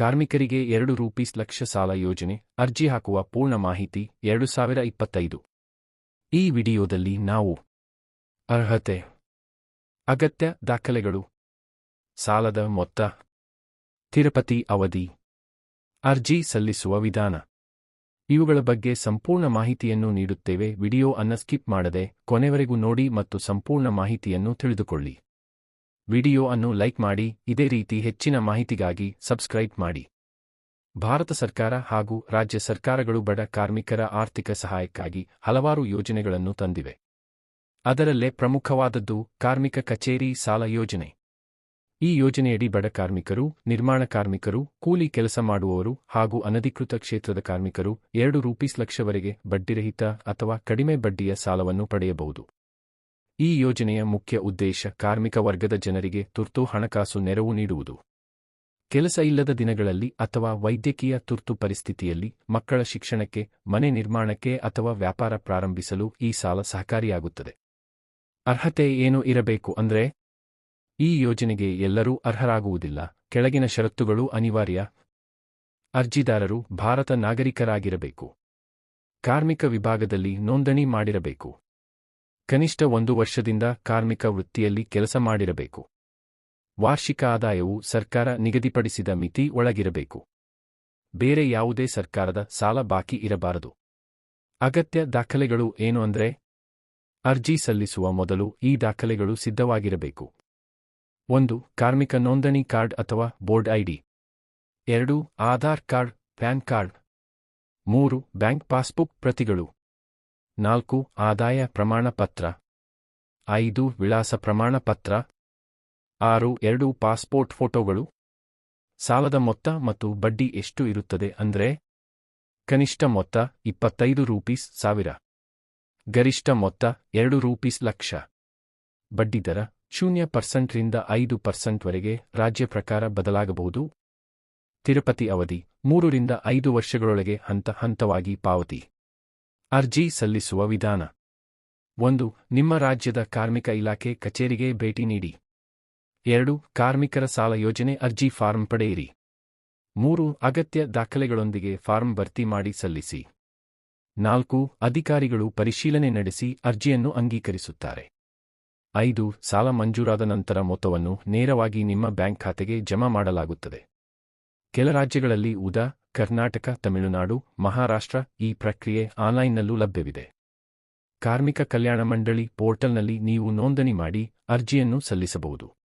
ಕಾರ್ಮಿಕರಿಗೆ ಎರಡು ರೂಪೀಸ್ ಲಕ್ಷ ಸಾಲ ಯೋಜನೆ, ಅರ್ಜಿ ಹಾಕುವ ಪೂರ್ಣ ಮಾಹಿತಿ ಎರಡು ಸಾವಿರ ಇಪ್ಪತ್ತೈದು. ಈ ವಿಡಿಯೋದಲ್ಲಿ ನಾವು ಅರ್ಹತೆ, ಅಗತ್ಯ ದಾಖಲೆಗಳು, ಸಾಲದ ಮೊತ್ತ, ತಿರುಪತಿ ಅವಧಿ, ಅರ್ಜಿ ಸಲ್ಲಿಸುವ ವಿಧಾನ. ಇವುಗಳ ಬಗ್ಗೆ ಸಂಪೂರ್ಣ ಮಾಹಿತಿಯನ್ನು ನೀಡುತ್ತೇವೆ. ವಿಡಿಯೋ ಅನ್ನ ಸ್ಕಿಪ್ ಮಾಡದೆ ಕೊನೆವರೆಗೂ ನೋಡಿ ಮತ್ತು ಸಂಪೂರ್ಣ ಮಾಹಿತಿಯನ್ನು ತಿಳಿದುಕೊಳ್ಳಿ. ವಿಡಿಯೋ ಅನ್ನು ಲೈಕ್ ಮಾಡಿ, ಇದೇ ರೀತಿ ಹೆಚ್ಚಿನ ಮಾಹಿತಿಗಾಗಿ ಸಬ್ಸ್ಕ್ರೈಬ್ ಮಾಡಿ. ಭಾರತ ಸರ್ಕಾರ ಹಾಗೂ ರಾಜ್ಯ ಸರ್ಕಾರಗಳು ಬಡ ಕಾರ್ಮಿಕರ ಆರ್ಥಿಕ ಸಹಾಯಕ್ಕಾಗಿ ಹಲವಾರು ಯೋಜನೆಗಳನ್ನು ತಂದಿವೆ. ಅದರಲ್ಲೇ ಪ್ರಮುಖವಾದದ್ದು ಕಾರ್ಮಿಕ ಕಚೇರಿ ಸಾಲ ಯೋಜನೆ. ಈ ಯೋಜನೆಯಡಿ ಬಡ ಕಾರ್ಮಿಕರು, ನಿರ್ಮಾಣ ಕಾರ್ಮಿಕರು, ಕೂಲಿ ಕೆಲಸ ಮಾಡುವವರು ಹಾಗೂ ಅನಧಿಕೃತ ಕ್ಷೇತ್ರದ ಕಾರ್ಮಿಕರು ಎರಡು ರೂಪೀಸ್ ಲಕ್ಷವರೆಗೆ ಬಡ್ಡಿರಹಿತ ಅಥವಾ ಕಡಿಮೆ ಬಡ್ಡಿಯ ಸಾಲವನ್ನು ಪಡೆಯಬಹುದು. ಈ ಯೋಜನೆಯ ಮುಖ್ಯ ಉದ್ದೇಶ ಕಾರ್ಮಿಕ ವರ್ಗದ ಜನರಿಗೆ ತುರ್ತು ಹಣಕಾಸು ನೆರವು ನೀಡುವುದು. ಕೆಲಸ ಇಲ್ಲದ ದಿನಗಳಲ್ಲಿ ಅಥವಾ ವೈದ್ಯಕೀಯ ತುರ್ತು ಪರಿಸ್ಥಿತಿಯಲ್ಲಿ ಮಕ್ಕಳ ಶಿಕ್ಷಣಕ್ಕೆ, ಮನೆ ನಿರ್ಮಾಣಕ್ಕೆ ಅಥವಾ ವ್ಯಾಪಾರ ಪ್ರಾರಂಭಿಸಲು ಈ ಸಾಲ ಸಹಕಾರಿಯಾಗುತ್ತದೆ. ಅರ್ಹತೆ ಏನು ಇರಬೇಕು ಅಂದ್ರೆ, ಈ ಯೋಜನೆಗೆ ಎಲ್ಲರೂ ಅರ್ಹರಾಗುವುದಿಲ್ಲ, ಕೆಳಗಿನ ಷರತ್ತುಗಳು ಅನಿವಾರ್ಯ. ಅರ್ಜಿದಾರರು ಭಾರತ ನಾಗರಿಕರಾಗಿರಬೇಕು. ಕಾರ್ಮಿಕ ವಿಭಾಗದಲ್ಲಿ ನೋಂದಣಿ ಮಾಡಿರಬೇಕು. ಕನಿಷ್ಠ ಒಂದು ವರ್ಷದಿಂದ ಕಾರ್ಮಿಕ ವೃತ್ತಿಯಲ್ಲಿ ಕೆಲಸ ಮಾಡಿರಬೇಕು. ವಾರ್ಷಿಕ ಆದಾಯವು ಸರ್ಕಾರ ನಿಗದಿಪಡಿಸಿದ ಮಿತಿ ಒಳಗಿರಬೇಕು. ಬೇರೆ ಯಾವುದೇ ಸರ್ಕಾರದ ಸಾಲ ಬಾಕಿ ಇರಬಾರದು. ಅಗತ್ಯ ದಾಖಲೆಗಳು ಏನು ಅಂದ್ರೆ? ಅರ್ಜಿ ಸಲ್ಲಿಸುವ ಮೊದಲು ಈ ದಾಖಲೆಗಳು ಸಿದ್ಧವಾಗಿರಬೇಕು. ಒಂದು, ಕಾರ್ಮಿಕ ನೋಂದಣಿ ಕಾರ್ಡ್ ಅಥವಾ ಬೋರ್ಡ್ ಐಡಿ ಎರಡು, ಆಧಾರ್ ಕಾರ್ಡ್, ಪ್ಯಾನ್ ಕಾರ್ಡ್. ಮೂರು, ಬ್ಯಾಂಕ್ ಪಾಸ್ಬುಕ್ ಪ್ರತಿಗಳು. ನಾಲ್ಕು, ಆದಾಯ ಪ್ರಮಾಣಪತ್ರ. ಐದು, ವಿಳಾಸ ಪ್ರಮಾಣಪತ್ರ. ಆರು, ಎರಡು ಪಾಸ್ಪೋರ್ಟ್ ಫೋಟೋಗಳು. ಸಾಲದ ಮೊತ್ತ ಮತ್ತು ಬಡ್ಡಿ ಎಷ್ಟು ಇರುತ್ತದೆ ಅಂದ್ರೆ? ಕನಿಷ್ಠ ಮೊತ್ತ ಇಪ್ಪತ್ತೈದು ರೂಪೀಸ್ ಸಾವಿರ. ಗರಿಷ್ಠ ಮೊತ್ತ ಎರಡು ರೂಪೀಸ್ ಲಕ್ಷ. ಬಡ್ಡಿದರ ಶೂನ್ಯ ಪರ್ಸೆಂಟ್ರಿಂದ ಐದು ಪರ್ಸೆಂಟ್ವರೆಗೆ ರಾಜ್ಯ ಪ್ರಕಾರ ಬದಲಾಗಬಹುದು. ತಿರುಪತಿ ಅವಧಿ ಮೂರರಿಂದ ಐದು ವರ್ಷಗಳೊಳಗೆ ಹಂತ ಹಂತವಾಗಿ ಪಾವತಿ. ಅರ್ಜಿ ಸಲ್ಲಿಸುವ ವಿಧಾನ. ಒಂದು, ನಿಮ್ಮ ರಾಜ್ಯದ ಕಾರ್ಮಿಕ ಇಲಾಖೆ ಕಚೇರಿಗೆ ಭೇಟಿ ನೀಡಿ. ಎರಡು, ಕಾರ್ಮಿಕರ ಸಾಲ ಯೋಜನೆ ಅರ್ಜಿ ಫಾರ್ಮ್ ಪಡೆಯಿರಿ. ಮೂರು, ಅಗತ್ಯ ದಾಖಲೆಗಳೊಂದಿಗೆ ಫಾರ್ಮ್ ಭರ್ತಿ ಮಾಡಿ ಸಲ್ಲಿಸಿ. ನಾಲ್ಕು, ಅಧಿಕಾರಿಗಳು ಪರಿಶೀಲನೆ ನಡೆಸಿ ಅರ್ಜಿಯನ್ನು ಅಂಗೀಕರಿಸುತ್ತಾರೆ. ಐದು, ಸಾಲ ಮಂಜೂರಾದ ನಂತರ ಮೊತ್ತವನ್ನು ನೇರವಾಗಿ ನಿಮ್ಮ ಬ್ಯಾಂಕ್ ಖಾತೆಗೆ ಜಮಾ ಮಾಡಲಾಗುತ್ತದೆ. ಕೆಲ ರಾಜ್ಯಗಳಲ್ಲಿ ಉದಾ, ಕರ್ನಾಟಕ, ತಮಿಳುನಾಡು, ಮಹಾರಾಷ್ಟ್ರ ಈ ಪ್ರಕ್ರಿಯೆ ಆನ್ಲೈನ್ನಲ್ಲೂ ಲಭ್ಯವಿದೆ. ಕಾರ್ಮಿಕ ಕಲ್ಯಾಣ ಮಂಡಳಿ ಪೋರ್ಟಲ್ನಲ್ಲಿ ನೀವು ನೋಂದಣಿ ಮಾಡಿ ಅರ್ಜಿಯನ್ನು ಸಲ್ಲಿಸಬಹುದು.